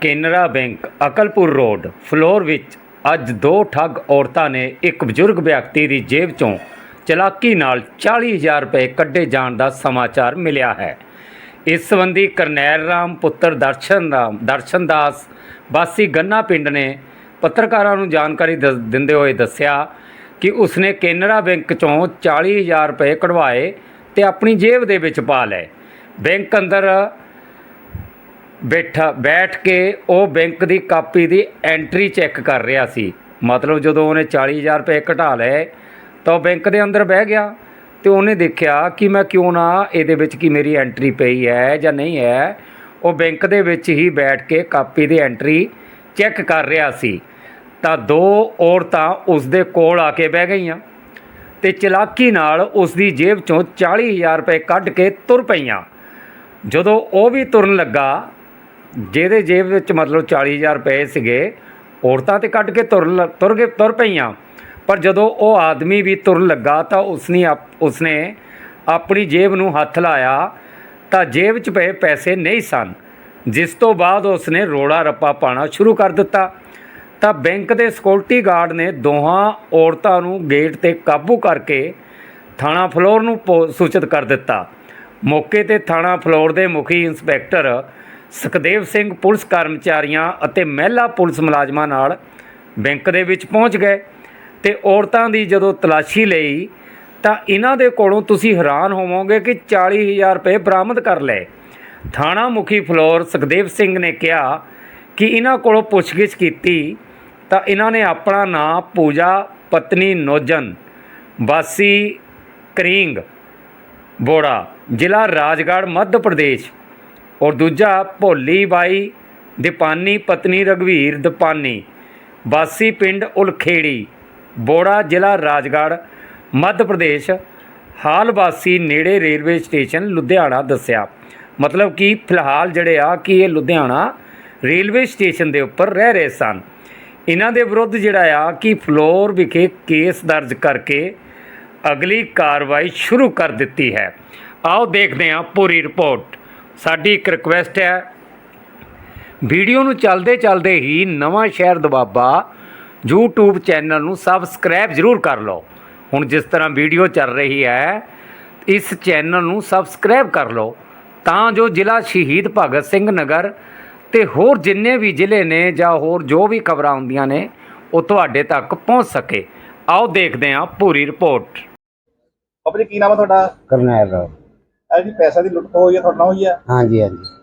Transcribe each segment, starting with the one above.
Canara bank, Akalpur road, floor ਵਿੱਚ ਅੱਜ ਦੋ ਠੱਗ ਔਰਤਾਂ ਨੇ ਇੱਕ ਬਜ਼ੁਰਗ ਵਿਅਕਤੀ ਦੀ ਜੇਬ ਚੋਂ ਚਲਾਕੀ ਨਾਲ 40000 ਰੁਪਏ ਕੱਢੇ ਜਾਣ ਦਾ ਸਮਾਚਾਰ ਮਿਲਿਆ ਹੈ। ਇਸ ਸੰਬੰਧੀ ਕਰਨੈਲ ਰਾਮ ਪੁੱਤਰ ਦਰਸ਼ਨ ਰਾਮ, ਦਰਸ਼ਨ ਦਾਸ, ਵਾਸੀ ਗੰਨਾ ਪਿੰਡ ਨੇ ਪੱਤਰਕਾਰਾਂ ਨੂੰ ਜਾਣਕਾਰੀ ਦੱਸ- ਦਿੰਦੇ ਹੋਏ ਦੱਸਿਆ ਕਿ ਉਸਨੇ ਕੇਨਰਾ ਬੈਂਕ ਚੋਂ 40000 ਰੁਪਏ ਕਢਵਾਏ ਤੇ ਆਪਣੀ ਜੇਬ ਦੇ ਵਿੱਚ ਪਾ ਲਏ। ਬੈਂਕ ਅੰਦਰ ਬੈਠਾ, ਬੈਠ ਕੇ ਉਹ ਬੈਂਕ ਦੀ ਕਾਪੀ ਦੀ ਐਂਟਰੀ ਚੈੱਕ ਕਰ ਰਿਹਾ ਸੀ। ਮਤਲਬ ਜਦੋਂ ਉਹਨੇ 40000 ਰੁਪਏ ਘਟਾ ਲਏ, ਤਾਂ ਉਹ ਬੈਂਕ ਦੇ ਅੰਦਰ ਬਹਿ ਗਿਆ ਤੇ ਉਹਨੇ ਦੇਖਿਆ ਕਿ ਮੈਂ ਕਿਉਂ ਨਾ ਇਹਦੇ ਵਿੱਚ ਕੀ ਮੇਰੀ ਐਂਟਰੀ ਪਈ ਹੈ ਜਾਂ ਨਹੀਂ ਹੈ। ਉਹ ਬੈਂਕ ਦੇ ਵਿੱਚ ਹੀ ਬੈਠ ਕੇ ਕਾਪੀ ਦੀ ਐਂਟਰੀ ਚੈੱਕ ਕਰ ਰਿਹਾ ਸੀ। ਤਾਂ ਦੋ ਔਰਤਾਂ ਉਸ ਦੇ ਕੋਲ ਆ ਕੇ ਬਹਿ ਗਈਆਂ ਤੇ ਚਲਾਕੀ ਨਾਲ ਉਸ ਦੀ ਜੇਬ ਚੋਂ 40000 ਰੁਪਏ ਕੱਢ ਕੇ ਤੁਰ ਪਈਆਂ। ਜਦੋਂ ਉਹ ਵੀ ਤੁਰਨ ਲੱਗਾ ਜਿਹਦੇ ਜੇਬ ਵਿੱਚ ਮਤਲਬ 40000 ਰੁਪਏ ਸੀਗੇ, ਔਰਤਾਂ ਤੇ ਕੱਢ ਕੇ ਤੁਰ ਲ- ਤੁਰ ਗਏ, ਤੁਰ ਪਈਆਂ। ਪਰ ਜਦੋਂ ਉਹ ਆਦਮੀ ਵੀ ਤੁਰਨ ਲੱਗਾ ਤਾਂ ਉਸਨੇ ਆਪ- ਉਸਨੇ ਆਪਣੀ ਜੇਬ ਨੂੰ ਹੱਥ ਲਾਇਆ ਤਾਂ ਜੇਬ 'ਚ ਪਏ ਪੈਸੇ ਨਹੀਂ ਸਨ। ਜਿਸ ਤੋਂ ਬਾਅਦ ਉਸਨੇ ਰੋੜਾ ਰੱਪਾ ਪਾਣਾ ਸ਼ੁਰੂ ਕਰ ਦਿੱਤਾ। ਤਾਂ ਬੈਂਕ ਦੇ ਸਿਕਿਉਰਿਟੀ ਗਾਰਡ ਨੇ ਦੋਹਾਂ ਔਰਤਾਂ ਨੂੰ ਗੇਟ ਤੇ ਕਾਬੂ ਕਰਕੇ ਥਾਣਾ ਫਲੋਰ ਨੂੰ ਪੋ- ਸੂਚਿਤ ਕਰ ਦਿੱਤਾ। ਮੌਕੇ ਤੇ ਥਾਣਾ ਫਲੋਰ ਦੇ ਮੁਖੀ ਇੰਸਪੈਕਟਰ ਸੁਖਦੇਵ ਸਿੰਘ ਪੁਲਿਸ ਕਰਮਚਾਰੀਆਂ ਅਤੇ ਮਹਿਲਾ ਪੁਲਿਸ ਮੁਲਾਜ਼ਮਾਂ ਨਾਲ ਬੈਂਕ ਦੇ ਵਿੱਚ ਪਹੁੰਚ ਗਏ ਤੇ ਔਰਤਾਂ ਦੀ ਜਦੋਂ ਤਲਾਸ਼ੀ ਲਈ ਤਾਂ ਇਹਨਾਂ ਦੇ ਕੋਲੋਂ ਤੁਸੀਂ ਹੈਰਾਨ ਹੋਵੋਗੇ ਕਿ 40000 ਰੁਪਏ ਬਰਾਮਦ ਕਰ ਲਏ। ਥਾਣਾ ਮੁਖੀ ਫਲੋਰ ਸੁਖਦੇਵ ਸਿੰਘ ਨੇ ਕਿਹਾ ਕਿ ਇਹਨਾਂ ਕੋਲੋਂ ਪੁੱਛਗਿੱਛ ਕੀਤੀ ਤਾਂ ਇਹਨਾਂ ਨੇ ਆਪਣਾ ਨਾਮ ਪੂਜਾ, ਪਤਨੀ ਨੋਜਨ, ਵਾਸੀ ਕਰੀਂਗ ਬੋੜਾ, ਜ਼ਿਲ੍ਹਾ ਰਾਜਗੜ੍ਹ, ਮੱਧ ਪ੍ਰਦੇਸ਼ ਔਰ ਦੂਜਾ, ਭੋਲੀ ਬਾਈ, ਦੀਪਾਨੀ ਪਤਨੀ ਰਗਵੀਰ ਦੀਪਾਨੀ, ਵਾਸੀ ਪਿੰਡ ਉਲਖੇੜੀ, ਬੋੜਾ ਜ਼ਿਲ੍ਹਾ ਰਾਜਗੜ੍ਹ, ਮੱਧ ਪ੍ਰਦੇਸ਼, ਹਾਲ ਵਾਸੀ ਨੇੜੇ ਰੇਲਵੇ ਸਟੇਸ਼ਨ ਲੁਧਿਆਣਾ ਦੱਸਿਆ। ਮਤਲਬ ਕਿ ਫਿਲਹਾਲ ਜਿਹੜੇ ਆ ਕਿ ਇਹ ਲੁਧਿਆਣਾ ਰੇਲਵੇ ਸਟੇਸ਼ਨ ਦੇ ਉੱਪਰ ਰਹਿ ਰਹੇ ਸਨ। ਇਹਨਾਂ ਦੇ ਵਿਰੁੱਧ ਜਿਹੜਾ ਆ ਕਿ ਫਲੋਰ ਵਿਖੇ ਕੇਸ ਦਰਜ ਕਰਕੇ ਅਗਲੀ ਕਾਰਵਾਈ ਸ਼ੁਰੂ ਕਰ ਦਿੱਤੀ ਹੈ। ਆਓ ਦੇਖਦੇ ਹਾਂ ਪੂਰੀ ਰਿਪੋਰਟ। ਸਾਡੀ ਇੱਕ ਰਿਕੁਐਸਟ ਹੈ। ਵੀਡੀਓ ਨੂੰ ਚੱਲਦੇ ਚੱਲਦੇ ਹੀ ਨਵਾਂ ਸ਼ਹਿਰ ਦਬਾਬਾ YouTube ਚੈਨਲ ਨੂੰ ਸਬਸਕ੍ਰਾਈਬ ਜ਼ਰੂਰ ਕਰ ਲਓ। ਹੁਣ ਜਿਸ ਤਰ੍ਹਾਂ ਵੀਡੀਓ ਚੱਲ ਰਹੀ ਹੈ ਇਸ ਚੈਨਲ ਨੂੰ ਸਬਸਕ੍ਰਾਈਬ ਕਰ ਲਓ। ਤਾਂ ਜੋ ਜ਼ਿਲ੍ਹਾ ਸ਼ਹੀਦ ਭਗਤ ਸਿੰਘ ਨਗਰ ਤੇ ਹੋਰ ਜਿੰਨੇ ਵੀ ਜ਼ਿਲ੍ਹੇ ਨੇ ਜਾਂ ਹੋਰ ਜੋ ਵੀ ਖਬਰਾਂ ਹੁੰਦੀਆਂ ਨੇ ਉਹ ਤੁਹਾਡੇ ਤੱਕ ਪਹੁੰਚ ਸਕੇ। ਆਓ ਦੇਖਦੇ ਹਾਂ ਪੂਰੀ ਰਿਪੋਰਟ ਜੀ ਕੀ ਨਾਮ ਹੈ ਤੁਹਾਡਾ? ਕਰਨੈਲ ਰਾਓ ਇਹ ਜੀ ਪੈਸਾ ਦੀ ਲੁੱਟ ਹੋਈ ਹੈ ਤੁਹਾਡੇ ਹੋਈ ਹੈ? ਹਾਂਜੀ ਹਾਂਜੀ।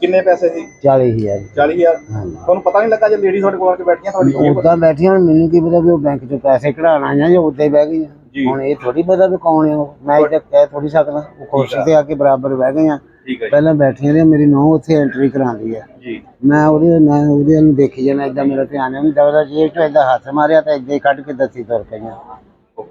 ਕਿੰਨੇ ਪੈਸੇ ਸੀ 40000 40000 ਹਾਂਜੀ। ਤੁਹਾਨੂੰ ਪਤਾ ਨਹੀਂ ਲੱਗਾ ਜੇ ਲੇਡੀ ਤੁਹਾਡੇ ਕੋਲ ਆ ਕੇ ਬੈਠੀਆਂ ਤੁਹਾਡੀ ਜੇਬ- ਉਦਾਂ ਬੈਠੀਆਂ ਹੁਣ ਮੈਨੂੰ ਕੀ ਪਤਾ ਵੀ ਉਹ ਬੈਂਕ ਚੋਂ ਪੈਸੇ ਕਢਾਉਣ ਆਈਆਂ ਜਾਂ ਉੱਤੇ ਬਹਿ ਜੀ। ਗਈਆਂ ਹੁਣ ਇਹ ਥੋੜੀ ਪਤਾ ਵੀ ਕੌਣ ਹੈ ਉਹ। ਮੈਂ ਇਹ ਕਹਿ ਥੋੜੀ ਸਕਦਾ ਉਹ ਕੁਰਸੀ ਤੇ ਆ ਕੇ ਬਰਾਬਰ ਬਹਿ ਗਈਆਂ। ਠੀਕ ਹੈ ਪਹਿਲਾਂ ਬੈਠੀਆਂ ਨੇ ਮੇਰੀ ਨੂੰਹ ਉੱਥੇ ਐਂਟਰੀ ਕਰਾਉਂਦੀ ਹੈ ਜੀ ਜੀ। ਮੈਂ ਉਹਦੇ ਮੈਂ ਉਹਦੇ ਨੂੰ ਦੇਖੀ ਜਾਣਾ ਇਦਾਂ ਮੇਰਾ ਧਿਆਨ ਨਹੀਂ ਦਵਦਾ ਜੇਬ ਚੋਂ ਏਦਾਂ ਹੱਥ ਮਾਰਿਆ ਤਾਂ ਏਦਾਂ ਹੀ ਕੱਢ ਕੇ ਦੱਸੀ ਤੁਰ ਪਈਆਂ।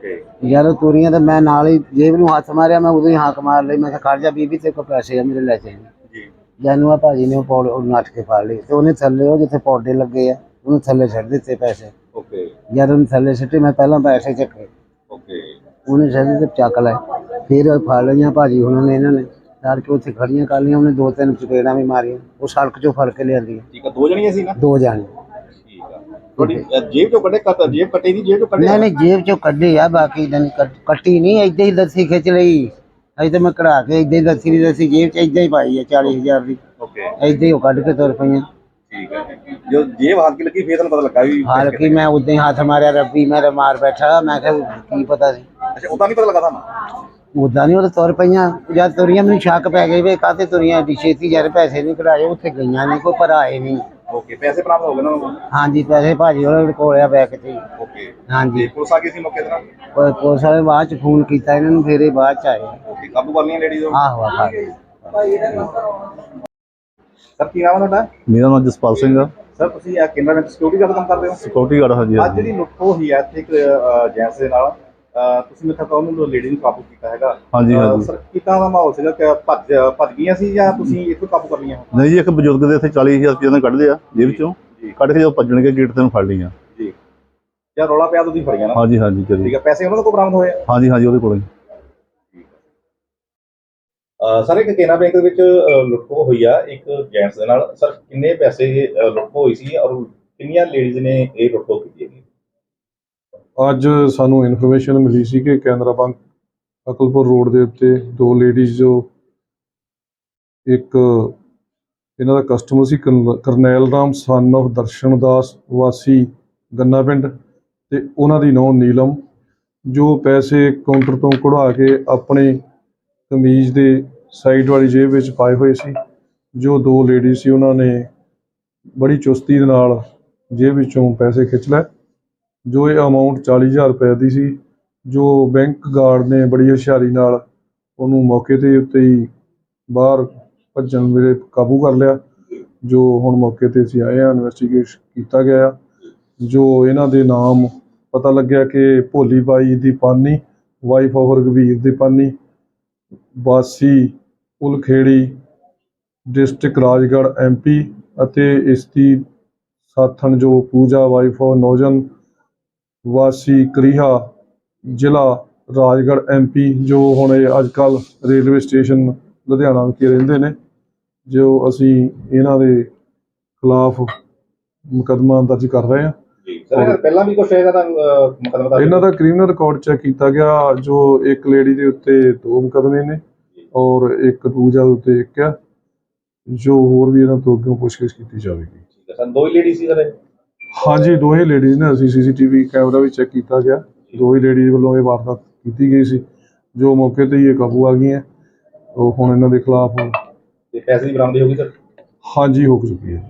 ਓਕੇ ਜਦੋਂ ਤੁਰੀਆਂ ਤਾਂ ਮੈਂ ਨਾਲ ਹੀ ਜੇਬ ਨੂੰ ਹੱਥ ਮਾਰਿਆ ਮੈਂ ਉਦੋਂ ਹੀ ਹਾਕ ਮਾਰ ਲਈ ਮੈਂ ਕਿਹਾ ਖੜ ਜਾ ਬੀਬੀ ਤੇ ਕੋ ਪੈਸੇ ਆ ਮੇਰੇ ਲੈ ਜਾਈਂ ਜੀ। ਜਾਨੂ ਆ ਭਾਜੀ ਨੇ ਉਹ ਪੌੜ ਉਹ ਨੱਠ ਕੇ ਫੜ ਲਈ ਤੇ ਉਹਨੇ ਥੱਲੇ ਉਹ ਜਿੱਥੇ ਪੌਡੇ ਲੱਗੇ ਆ ਉਹਨੂੰ ਥੱਲੇ ਛੱਡ ਦਿੱਤੇ ਪੈਸੇ। ਓਕੇ। ਜਦ ਉਹਨੇ ਥੱਲੇ ਸਿੱਟੇ ਮੈਂ ਪਹਿਲਾਂ ਪੈਸੇ ਚੱਕੇ ਓਕੇ। ਉਹਨੇ ਛੱਡ ਤੇ ਚੱਕ ਲਏ। ਫਿਰ ਫੜ ਲਈਆਂ ਭਾਜੀ ਉਹਨਾਂ ਨੇ ਇਹਨਾਂ ਨੇ ਸੜਕ ਕੇ ਉੱਥੇ ਖੜੀਆਂ ਕਰ ਲਈਆਂ ਉਹਨੇ ਦੋ ਤਿੰਨ ਚਪੇੜਾਂ ਵੀ ਮਾਰੀਆਂ ਉਹ ਸੜਕ ਚੋਂ ਫੜ ਕੇ ਲਿਆਂਦੀਆਂ। ਠੀਕ ਆ ਦੋ ਜਣੀਆਂ ਸੀ ਨਾ? ਦੋ ਜਾਣੇ। ਠੀਕ ਆ ਤੁਹਾਡੀ ਅ, ਜੇਬ ਚੋਂ ਕੱਢੇ ਕੱਟ ਜੇਬ ਕੱਟੇ ਦੀ ਜੇਬ ਚੋਂ ਕੱਢੇ ਨਹੀਂ ਨਹੀਂ ਜੇਬ ਚੋਂ ਕੱਢੇ ਆ ਬਾਕੀ ਤਾਂ ਨਹੀਂ ਕੱਟ- ਨਹੀਂ ਏਦਾਂ ਹੀ ਲੱਸੀ ਖਿੱਚ ਲਈ। ਅਜੇ ਤਾਂ ਮੈਂ ਕਢਾ ਕੇ ਏਦਾਂ ਹੀ ਲੱਸੀ ਦੀ ਲੱਸੀ ਜੇਬ ਚ ਏਦਾਂ ਹੀ ਪਾਈ ਆ 40000 ਦੀ। ਓਕੇ। ਏਦਾਂ ਹੀ ਉਹ ਕੱਢ ਕੇ ਤੁਰ ਪਈਆਂ। ਠੀਕ ਹੈ ਜਦੋਂ ਜੇਬ ਹੱਥ ਲੱਗੀ ਫੇਰ ਤੁਹਾਨੂੰ ਪਤਾ ਲੱਗਾ ਵੀ ਹਾਲਾਂਕਿ ਮੈਂ ਉਦਾਂ ਹੀ ਹੱਥ ਮਾਰਿਆ ਰੱਬੀ ਮੇਰੇ ਮਾਰ ਬੈਠਾ ਮੈਂ ਕਿਹਾ ਕੀ ਪਤਾ ਸੀ। ਅੱਛਾ ਉਦਾਂ ਨਹੀਂ ਪਤਾ ਲੱਗਾ ਤੁਹਾਨੂੰ? ਉਦਾਂ ਨਹੀਂ ਉਹ ਤਾਂ ਤੁਰ ਪਈਆਂ। ਜਦ ਤੁਰੀਆਂ ਮੈਨੂੰ ਸ਼ੱਕ ਪੈ ਗਈ ਵੀ ਕਾਹਤੇ ਤੁਰੀਆਂ? ਏਡੀ ਛੇਤੀ ਯਾਰ ਪੈਸੇ ਨਹੀਂ ਕਢਾਏ ਉੱਥੇ ਗਈਆਂ ਨਹੀਂ ਕੋਈ ਪਰ ਆਏ ਨਹੀਂ। ਓਕੇ ਪੈਸੇ ਪ੍ਰਾਪਤ ਹੋ ਗਏ ਉਹਨਾਂ ਨੂੰ? ਹਾਂਜੀ ਪੈਸੇ ਭਾਜੀ ਉਹਦੇ ਕੋਲ ਆ ਬੈਗ ਹੀ। ਓਕੇ ਹਾਂਜੀ। ਤੇ ਪੁਲਿਸ ਆ ਗਈ ਸੀ ਮੌਕੇ ਤੇ ਨਾ ਉਹ ਪੁਲਿਸ ਵਾਲੇ ਬਾਅਦ ਚ ਫੋਨ ਕੀਤਾ ਇਹਨਾਂ ਨੂੰ ਫਿਰ ਇਹ ਬਾਅਦ ਚ ਆਏ। ਓਕੇ ਕਾਬੂ ਕਰ ਲਈਆਂ ਲੇਡੀਜ਼ ਨੂੰ ਆਹੋ ਆਹੋ। ਸਰ ਕੀ ਨਾਮ ਹੈ ਤੁਹਾਡਾ? ਮੇਰਾ ਨਾਮ ਜਸਪਾਲ ਸਿੰਘ ਆ। ਸਰ ਤੁਸੀਂ ਇਹ ਕੇਂਦਰ ਵਿੱਚ ਸਿਕਿਉਰਿਟੀ ਗਾਰਡ ਕੰਮ ਕਰਦੇ ਹੋ? ਸਿਕਿਉਰਿਟੀ ਗਾਰਡ ਹਾਂਜੀ ਅੱਜ ਜਿਹੜੀ ਲੁੱਟ ਹੋਈ ਹੈ ਇੱਥੇ ਇੱਕ ਜੈਂਸ ਦੇ ਨਾਲ ਤੁਸੀਂ ਮੇਰੇ ਖਿਆਲ ਉਹਨੂੰ ਲੇਡੀ ਨੂੰ ਕਾਬੂ ਕੀਤਾ ਹੈਗਾ। ਹਾਂਜੀ, ਹਾਂਜੀ। ਸਰ ਕਿੱਦਾਂ ਦਾ ਮਾਹੌਲ ਸੀਗਾ ਕਿ ਭੱਜ ਭੱਜ ਗਈਆਂ ਸੀ ਜਾਂ ਤੁਸੀਂ ਇੱਥੋਂ ਕਾਬੂ ਕਰ ਲਈਆਂ? ਨਹੀਂ ਜੀ ਇੱਕ ਬਜ਼ੁਰਗ ਦੇ ਇੱਥੇ 40000 ਰੁਪਏ ਨੇ ਕੱਢ ਲਿਆ ਜੇਬ ਚੋਂ। ਕੱਢ ਕੇ ਜਦੋਂ ਭੱਜਣਗੇ ਗੇਟ ਤੇ ਨੂੰ ਫੜ ਲਈਆਂ। ਜੀ। ਜਾਂ ਰੌਲਾ ਪਿਆ ਤਾਂ ਤੁਸੀਂ ਫੜੀਆਂ ਨਾ? ਹਾਂਜੀ ਹਾਂਜੀ ਠੀਕ ਹੈ ਪੈਸੇ ਉਹਨਾਂ ਕੋਲ ਬਰਾਮਦ ਹੋਏ ਆ? ਹਾਂਜੀ ਹਾਂਜੀ ਉਹਦੇ ਕੋਲ ਹੀ ਸਰ ਇੱਕ ਕੇਨਾ ਬੈਂਕ ਦੇ ਵਿੱਚ ਲੁੱਟਖੋ ਹੋਈ ਆ ਇੱਕ ਜੈਂਟਸ ਦੇ ਨਾਲ। ਸਰ ਕਿੰਨੇ ਪੈਸੇ ਲੁੱਟਖੋ ਹੋਈ ਸੀ ਔਰ ਕਿੰਨੀਆਂ ਲੇਡੀਜ਼ ਨੇ ਇਹ ਲੁੱਟਖੋ ਕੀਤੀ ਹੈਗੀ? ਅੱਜ ਸਾਨੂੰ ਇਨਫੋਰਮੇਸ਼ਨ ਮਿਲੀ ਸੀ ਕਿ ਕੈਨਰਾ ਬੈਂਕ ਅਕਲਪੁਰ ਰੋਡ ਦੇ ਉੱਤੇ ਦੋ ਲੇਡੀਜ਼ ਜੋ ਇੱਕ ਇਹਨਾਂ ਦਾ ਕਸਟਮਰ ਸੀ, ਕਰਨੈਲ ਰਾਮ ਸਨ of ਦਰਸ਼ਨ ਦਾਸ, ਵਾਸੀ ਗੰਨਾ ਪਿੰਡ ਤੇ ਉਹਨਾਂ ਦੀ ਨੌਂ ਨੀਲਮ ਜੋ ਪੈਸੇ ਕਾਊਂਟਰ ਤੋਂ ਕਢਵਾ ਕੇ ਆਪਣੇ ਕਮੀਜ਼ ਦੇ ਸਾਈਡ ਵਾਲੀ ਜੇਬ ਵਿੱਚ ਪਾਏ ਹੋਏ ਸੀ, ਜੋ ਦੋ ਲੇਡੀ ਸੀ, ਉਹਨਾਂ ਨੇ ਬੜੀ ਚੁਸਤੀ ਦੇ ਨਾਲ ਜੇਬ ਵਿੱਚੋਂ ਪੈਸੇ ਖਿੱਚ ਲਏ। ਜੋ ਇਹ ਅਮਾਊਂਟ ਚਾਲੀ ਹਜ਼ਾਰ ਰੁਪਏ ਦੀ ਸੀ, ਜੋ ਬੈਂਕ ਗਾਰਡ ਨੇ ਬੜੀ ਹੁਸ਼ਿਆਰੀ ਨਾਲ ਉਹਨੂੰ ਮੌਕੇ ਦੇ ਉੱਤੇ ਹੀ ਬਾਹਰ ਭੱਜਣ ਵੇਲੇ ਕਾਬੂ ਕਰ ਲਿਆ, ਜੋ ਹੁਣ ਮੌਕੇ ਤੇ ਅਸੀਂ ਆਏ ਹਾਂ ਇਨਵੈਸਟੀਗੇਟ ਕੀਤਾ ਗਿਆ ਜੋ ਇਹਨਾਂ ਦੇ ਨਾਮ ਪਤਾ ਲੱਗਿਆ ਕਿ ਭੋਲੀ ਬਾਈ ਦੀ ਪਾਨੀ ਵਾਈਫ ਆਫ ਰਗਵੀਰ ਦੀ ਪਾਨੀ, ਵਾਸੀ ਉਲਖੇੜੀ ਡਿਸਟ੍ਰਿਕਟ ਰਾਜਗੜ੍ਹ ਐਮਪੀ ਅਤੇ ਇਸ ਦੀ ਸਾਥਣ ਜੋ ਪੂਜਾ ਵਾਈਫ ਆਫ ਨੌਜਨ ਵਾਸੀ ਕਰੀਹਾ ਜ਼ਿਲ੍ਹਾ ਰਾਜਗੜ੍ਹ ਐਮਪੀ ਜੋ ਹੁਣ ਅੱਜ ਕੱਲ ਰੇਲਵੇ ਸਟੇਸ਼ਨ ਲੁਧਿਆਣਾ ਵਿਖੇ ਰਹਿੰਦੇ ਨੇ ਜੋ ਅਸੀਂ ਇਹਨਾਂ ਦੇ ਖਿਲਾਫ ਮੁਕੱਦਮਾ ਦਰਜ ਕਰ ਰਹੇ ਹਾਂ। ਸਰ ਪਹਿਲਾਂ ਵੀ ਕੁਝ ਇਹਦਾ ਮੁਕਦਮਾ ਦਰਜ ਇਹਨਾਂ ਦਾ ਕ੍ਰਿਮੀਨਲ ਰਿਕਾਰਡ ਚੈੱਕ ਕੀਤਾ ਗਿਆ ਜੋ ਇੱਕ ਲੇਡੀ ਦੇ ਉੱਤੇ ਦੋ ਮੁਕੱਦਮੇ ਨੇ ਔਰ ਇੱਕ ਪੂਜਾ ਦੇ ਉੱਤੇ ਇੱਕ ਆ ਜੋ ਹੋਰ ਵੀ ਇਹਨਾਂ ਤੋਂ ਅੱਗੇ ਪੁੱਛਗਿੱਛ ਕੀਤੀ ਜਾਵੇਗੀ। ਠੀਕ ਹੈ ਸਰ ਦੋ ਹੀ ਲੇਡੀ ਸੀ ਸਰ ਹਾਂਜੀ ਦੋਹੇ ਲੇਡੀਜ਼ ਨੇ ਅਸੀਂ ਸੀਸੀਟੀਵੀ ਕੈਮਰਾ ਵੀ ਚੈੱਕ ਕੀਤਾ ਗਿਆ। ਦੋਹੇ ਲੇਡੀਜ਼ ਵੱਲੋਂ ਇਹ ਵਾਰਦਾਤ ਕੀਤੀ ਗਈ ਸੀ। ਜੋ ਮੌਕੇ ਤੇ ਹੀ ਇਹ ਕਾਬੂ ਆ ਗਈਆਂ। ਉਹ ਹੁਣ ਇਹਨਾਂ ਦੇ ਖਿਲਾਫ ਤੇ ਪੈਸੇ ਦੀ ਬਰਾਮਦੀ ਹੋ ਗਈ ਸਰ? ਹਾਂਜੀ ਹੋ ਚੁੱਕੀ ਹੈ।